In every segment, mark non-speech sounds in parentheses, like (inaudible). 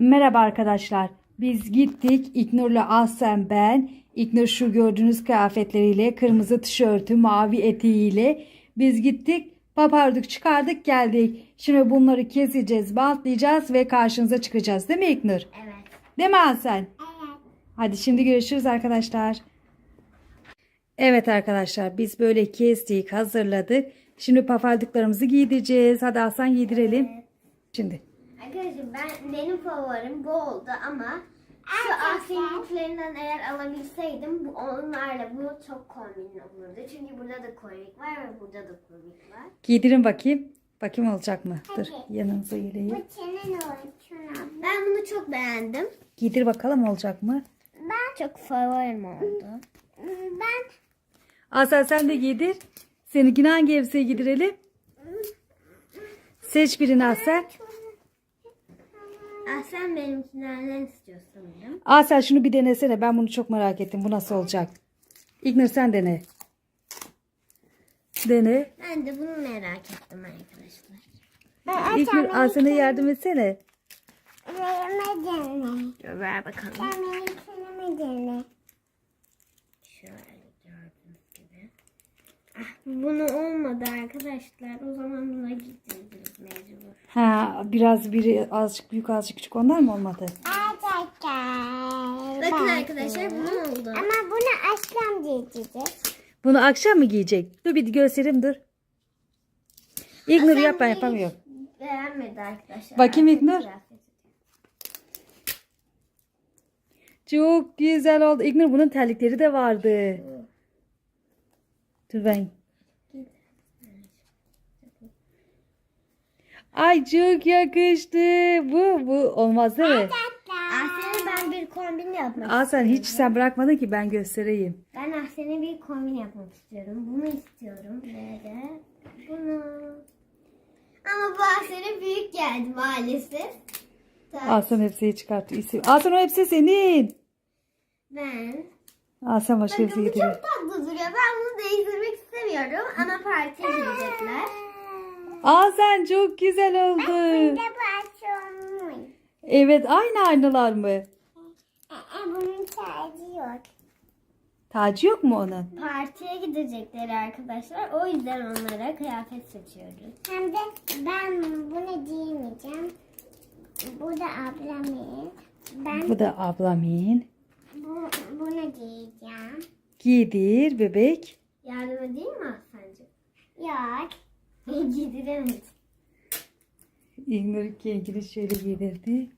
Merhaba arkadaşlar. Biz gittik. İknur'la Aslen ben. İknur şu gördüğünüz kıyafetleriyle, kırmızı tişörtü, mavi eteğiyle biz gittik. Papardık çıkardık geldik. Şimdi bunları keseceğiz, bantlayacağız ve karşınıza çıkacağız. Değil mi İknur? Evet. Değil mi Aslen? Evet. Hadi şimdi görüşürüz arkadaşlar. Evet arkadaşlar biz böyle kestik, hazırladık. Şimdi papardıklarımızı giydireceğiz. Hadi Hasan giydirelim. Şimdi. Arkadaşlar ben benim favorim bu oldu ama şu Asya'nınkilerden eğer alabilseydim bu onlarla bu çok kombin olurdu. Çünkü burada da komik var ve burada da komik var. Giydirin bakayım. Bakayım olacak mı? Dur yanınıza geleyim. senin Ben bunu çok beğendim. Giydir bakalım olacak mı? Ben çok favorim oldu. Ben Asel sen de giydir. Seninkini hangi elbiseye giydirelim? Seç birini Asel. Ah, sen benimkilerden istiyorsun sanırım. Asel şunu bir denesene. Ben bunu çok merak ettim. Bu nasıl olacak? İgnur sen dene. Dene. Ben de bunu merak ettim arkadaşlar. İgnur Asel'e yardım etsene. Dur ver bakalım. Şöyle gördüğünüz gibi. Ah, bunu olmadı arkadaşlar. O zaman buna gideceğiz mecbur. Ha biraz biri azıcık büyük azıcık küçük onlar mı olmadı? Bakın arkadaşlar bu oldu. Ama bunu aslan diyeceğiz. Bunu akşam mı giyecek? Dur bir göstereyim dur. İgnur yap ben yapamıyorum. Beğenmedi arkadaşlar. Bakayım İlknur. Çok güzel oldu. İgnur bunun terlikleri de vardı. Ben. Ay çok yakıştı. Bu bu olmaz değil mi? Ahsen'e ben bir kombin yapmak Aa sen hiç sen bırakmadın ki ben göstereyim. Ben Ahsen'e bir kombin yapmak istiyorum. Bunu istiyorum. Ve de bunu. Ama bu Ahsen'e büyük geldi maalesef. Tabii Aslan hepsini çıkarttı. İsim. Aslan o hepsi senin. Ben. Aslan başka hepsi Bakın bu çok tatlı istemiyorum. Ama partiye gidecekler. Aslan çok güzel oldu. Ne başlıyor? Evet aynı aynalar mı? Ee, bunun tarzı yok. Tacı yok mu onun? Partiye gidecekler arkadaşlar. O yüzden onlara kıyafet seçiyoruz. Hem de ben bunu giyemeyeceğim. Bu da ablamın. Ben Bu da ablamın. bu, bunu giyeceğim. Giydir bebek. Yardım edeyim mi Ahsen'cim? Yok. (laughs) Giydiremedim. İgnur ilgili şöyle giydirdi.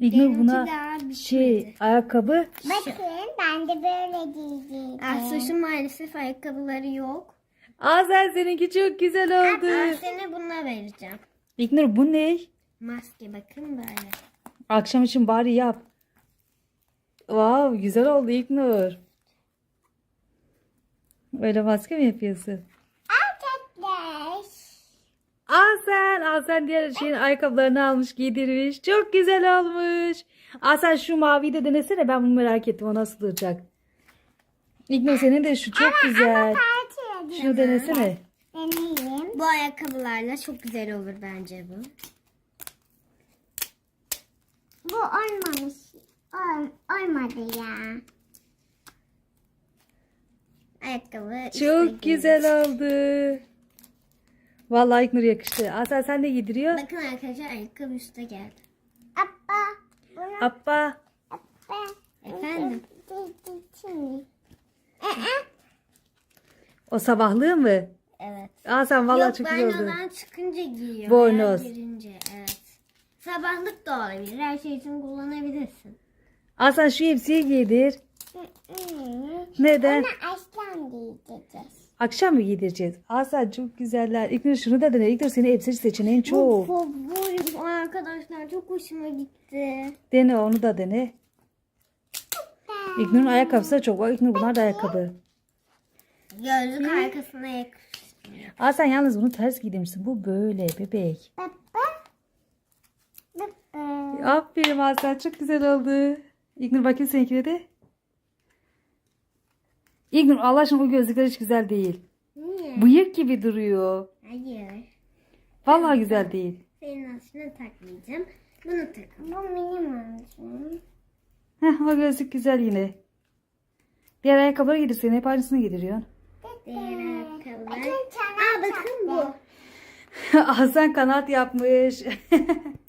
İgnur buna daha şey ayakkabı. Bakın ben de böyle giyeceğim. Ahsen'in maalesef ayakkabıları yok. Azen seninki çok güzel oldu. Ahsen'e bununla vereceğim. İgnur bu ne? Maske bakın böyle. Akşam için bari yap. Wow güzel oldu İgnur. Öyle maske mi yapıyorsun? Arkadaş. Asen, Asen diğer şeyin ayakkabılarını almış giydirmiş. Çok güzel olmuş. Asen şu maviyi de denesene ben bunu merak ettim o nasıl duracak. İgnur senin de şu çok güzel. Partiye Şunu denesene. deneyeyim. Bu ayakkabılarla çok güzel olur bence bu. Bu olmamış. Ol, olmadı ya. Ayakkabı Çok güzel oldu. Vallahi İgnur yakıştı. Asen sen de giydiriyor. Bakın arkadaşlar ayakkabı üstte geldi. Abba. Bunu Appa. abba. Efendim? O sabahlığı mı? Evet. Asen vallahi Yok çok ben güzel oldu. odan çıkınca giyiyorum. Bornoz. Girince evet. Sabahlık da olabilir. Her şey için kullanabilirsin. Asen şu hepsini giydir. Neden? Bunu aslan diyeceğiz. Akşam mı giydireceğiz? Asen çok güzeller. İlknur şunu da dene. İlknur senin elbise seçeneğin çok. Favorim arkadaşlar çok hoşuma gitti. Dene onu da dene. İlknur'un ayakkabısı da çok. İlknur bunlar da ayakkabı. Gözlük arkasına yakıştı. Aa sen yalnız bunu ters giydirmişsin. Bu böyle bebek. Aferin Aslan çok güzel oldu. İlknur bakayım seninkine de. İlknur Allah aşkına o gözlükler hiç güzel değil. Niye? Bıyık gibi duruyor. Hayır. Vallahi güzel değil. Senin aslında takmayacağım. Bunu takın. Bu benim olsun. Heh, o gözlük güzel yine. Diğer ayakkabılara gidirsin. Hep aynısını gidiriyorsun. Diğer ayakkabılar. Bakın Aa bakın bu. (laughs) Hasan kanat yapmış. (laughs)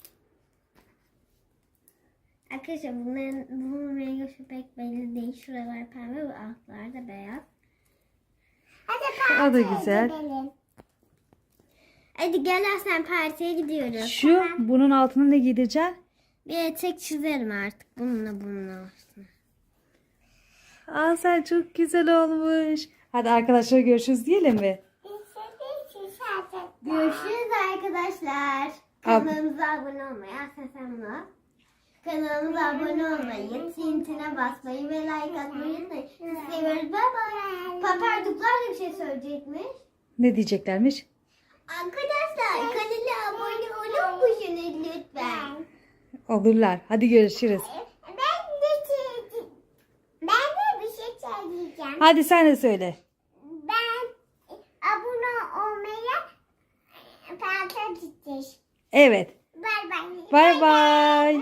Arkadaşlar bunların, bunun rengi pek belli değil. Şuralar pembe ve altlar da beyaz. Hadi O da güzel. gidelim. Hadi gel Aslen partiye gidiyoruz. Şu bunun altına ne giydireceksin? Bir etek çizerim artık bununla bununla olsun. Aa sen çok güzel olmuş. Hadi arkadaşlar görüşürüz diyelim mi? Görüşürüz arkadaşlar. Kanalımıza abone olmayı, sen al. Kanalımıza abone olmayı, tintine basmayı ve like atmayı unutmayın. Sizi seviyoruz. Bay bay. Paparduklar da bir şey söyleyecekmiş. Ne diyeceklermiş? Arkadaşlar kanala abone olur musunuz lütfen? Olurlar. Hadi görüşürüz. Ben de şey- ben de bir şey söyleyeceğim. Hadi sen de söyle. Ben abone olmaya parça gideceğiz. Evet. Bay bay. Bay bay.